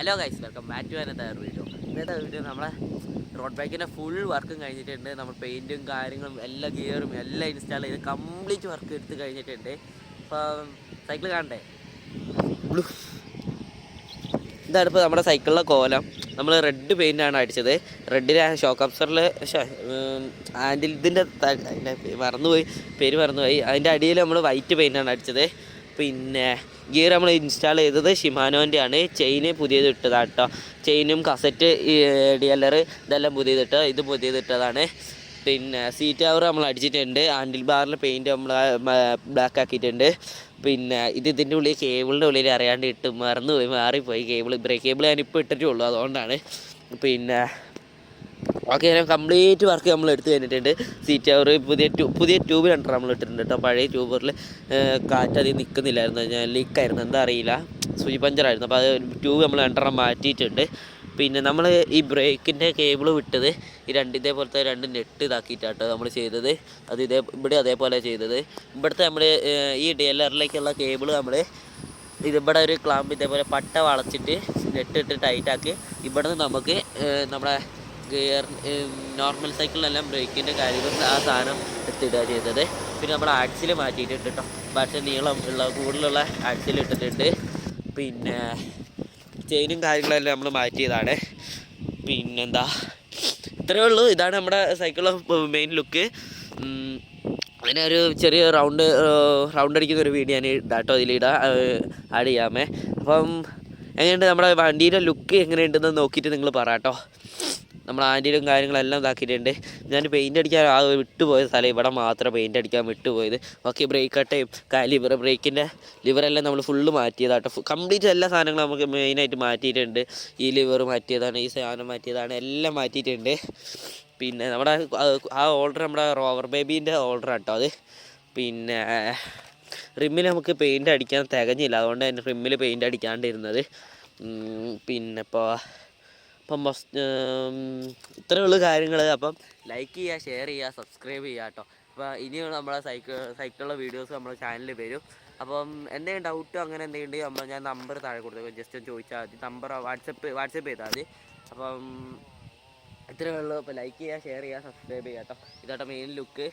Hello guys welcome back to another video ഇന്നത്തെ video നമ്മളെ road ബൈക്കിന്റെ ഫുൾ വർക്കും കഴിഞ്ഞിട്ടുണ്ട്. നമ്മൾ പെയിന്റും കാര്യങ്ങളും എല്ലാ ഗിയറും എല്ലാം ഇൻസ്റ്റാൾ ചെയ്ത് കംപ്ലീറ്റ് വർക്ക് എടുത്ത് കഴിഞ്ഞിട്ടുണ്ട്. ഇപ്പോൾ സൈക്കിൾ കാണണ്ടേ? ഇതാണ് ഇപ്പോൾ നമ്മുടെ സൈക്കിളിലെ കോലം. നമ്മൾ റെഡ് പെയിന്റാണ് അടിച്ചത്. റെഡിലെ ഷോക്ക് അബ്സറിൽ ആൻഡിൽ ഇതിന്റെ മറന്നുപോയി പേര് മറന്നുപോയി. അതിന്റെ അടിയിൽ നമ്മൾ വൈറ്റ് പെയിന്റാണ് അടിച്ചത്. പിന്നെ ഗിയർ നമ്മൾ ഇൻസ്റ്റാൾ ചെയ്തത് ഷിമാനോന്റെ ആണ് ചെയിന് പുതിയത് ഇട്ടതാണ് കേട്ടോ ചെയിനും കസറ്റ് ഡി എൽ ആർ ഇതെല്ലാം പുതിയത് ഇട്ടത്. ഇത് പുതിയത് ഇട്ടതാണ്. പിന്നെ സീറ്റ് കവർ നമ്മൾ അടിച്ചിട്ടുണ്ട്. ആൻഡിൽ ബാറിൽ പെയിന്റ് നമ്മൾ ബ്ലാക്ക് ആക്കിയിട്ടുണ്ട്. പിന്നെ ഇത് ഇതിന്റെ ഉള്ളിൽ കേബിളിന്റെ ഉള്ളിൽ അറിയാണ്ട് ഇട്ട് മറന്നുപോയി മാറിപ്പോയി. കേബിൾ ബ്രേക്ക് കേബിൾ ഞാനിപ്പോൾ ഇട്ടിട്ടേ ഉള്ളൂ. അതുകൊണ്ടാണ്. പിന്നെ ഓക്കെ ഞാൻ കംപ്ലീറ്റ് വർക്ക് നമ്മൾ എടുത്ത് കഴിഞ്ഞിട്ടുണ്ട്. സീറ്റ് കവർ പുതിയ ട്യൂ പുതിയ ട്യൂബ് രണ്ടെണ്ണം നമ്മൾ ഇട്ടിട്ടുണ്ട് കേട്ടോ പഴയ ട്യൂബറിൽ കാറ്റ് അധികം നിൽക്കുന്നില്ലായിരുന്നു ഞാൻ ലീക്കായിരുന്നു എന്താ അറിയില്ല. സൂചി പഞ്ചറായിരുന്നു അപ്പോൾ അത് ട്യൂബ് നമ്മൾ രണ്ടെണ്ണം മാറ്റിയിട്ടുണ്ട്. പിന്നെ നമ്മൾ ഈ ബ്രേക്കിന്റെ കേബിൾ വിട്ടത് ഈ രണ്ട് ഇതേപോലത്തെ രണ്ട് നെറ്റ് ഇതാക്കിയിട്ടാട്ടോ നമ്മൾ ചെയ്തത്. അത് ഇതേ ഇവിടെ അതേപോലെ ചെയ്തത്. ഇവിടുത്തെ നമ്മൾ ഈ ഡി കേബിൾ നമ്മൾ ഇതിവിടെ ഒരു ക്ലാമ്പ് ഇതേപോലെ പട്ട വളച്ചിട്ട് നെറ്റ് ഇട്ട് ടൈറ്റാക്കി ഇവിടെ നിന്ന് നമുക്ക് നമ്മുടെ ഗിയർ നോർമൽ സൈക്കിളിലെല്ലാം ബ്രേക്കിന്റെ കാര്യങ്ങൾ ആ സാധനം എടുത്തിടുക ചെയ്തത്. പിന്നെ നമ്മൾ ആക്സിൽ മാറ്റിയിട്ടുണ്ട് കേട്ടോ മറ്റേ നീളം ഉള്ള കൂടുതലുള്ള ആക്സിൽ ഇട്ടിട്ടുണ്ട്. പിന്നെ ചെയിനും കാര്യങ്ങളെല്ലാം നമ്മൾ മാറ്റിയതാണ്. പിന്നെന്താ? ഇത്രയേ ഉള്ളൂ. ഇതാണ് നമ്മുടെ സൈക്കിളിലെ മെയിൻ ലുക്ക് അങ്ങനെ ഒരു ചെറിയ റൗണ്ട് റൗണ്ട് അടിക്കുന്ന ഒരു വീഡിയോ ഞാൻ ഇടാട്ടോ ഇതിലിടാം. ആഡ് ചെയ്യാമേ. അപ്പം എങ്ങനെയുണ്ട് നമ്മുടെ വണ്ടിയുടെ ലുക്ക് എങ്ങനെയുണ്ടെന്ന് നോക്കിയിട്ട് നിങ്ങൾ പറ കേട്ടോ നമ്മൾ ആന്റിയിലും കാര്യങ്ങളെല്ലാം ഇതാക്കിയിട്ടുണ്ട്. ഞാൻ പെയിന്റ് അടിക്കാൻ ആ വിട്ടുപോയ സ്ഥലം ഇവിടെ മാത്രം പെയിന്റ് അടിക്കാൻ വിട്ടുപോയത്. ഓക്കെ ബ്രേക്ക് കട്ടയും ലിവർ ബ്രേക്കിന്റെ ലിവറെല്ലാം നമ്മൾ ഫുള്ള് മാറ്റിയതാട്ടോ. കംപ്ലീറ്റ് എല്ലാ സാധനങ്ങളും നമുക്ക് മെയിനായിട്ട് മാറ്റിയിട്ടുണ്ട്. ഈ ലിവർ മാറ്റിയതാണ് ഈ സാധനം മാറ്റിയതാണ് എല്ലാം മാറ്റിയിട്ടുണ്ട്. പിന്നെ നമ്മുടെ ആ ഓർഡർ നമ്മുടെ റോവർ ബേബീന്റെ ഓർഡർ കേട്ടോ അത്. പിന്നെ റിമ്മിൽ നമുക്ക് പെയിന്റ് അടിക്കാൻ തികഞ്ഞില്ല. അതുകൊണ്ട് തന്നെ റിമ്മിൽ പെയിന്റ് അടിക്കാണ്ടിരുന്നത്. പിന്നെ ഇപ്പോൾ അപ്പം ബസ് ഇത്രയേ ഉള്ളൂ കാര്യങ്ങൾ അപ്പം ലൈക്ക് ചെയ്യുക ഷെയർ ചെയ്യുക സബ്സ്ക്രൈബ് ചെയ്യുക കേട്ടോ. അപ്പോൾ ഇനിയും നമ്മളെ സൈക്കിൾ സൈക്കിളുള്ള വീഡിയോസ് നമ്മുടെ ചാനലിൽ വരും. അപ്പം എന്തെങ്കിലും ഡൗട്ടോ അങ്ങനെ എന്തെങ്കിലും നമ്മൾ ഞാൻ നമ്പർ താഴെ കൊടുത്തു ജസ്റ്റ് ഒന്ന് ചോദിച്ചാൽ മതി. നമ്പർ വാട്സപ്പ് വാട്സപ്പ് ചെയ്താൽ മതി. അപ്പം ഇത്രയേ ഉള്ളൂ. അപ്പോൾ ലൈക്ക് ചെയ്യുക ഷെയർ ചെയ്യുക സബ്സ്ക്രൈബ് ചെയ്യുക കേട്ടോ. ഇതാട്ടോ മെയിൻ ലുക്ക്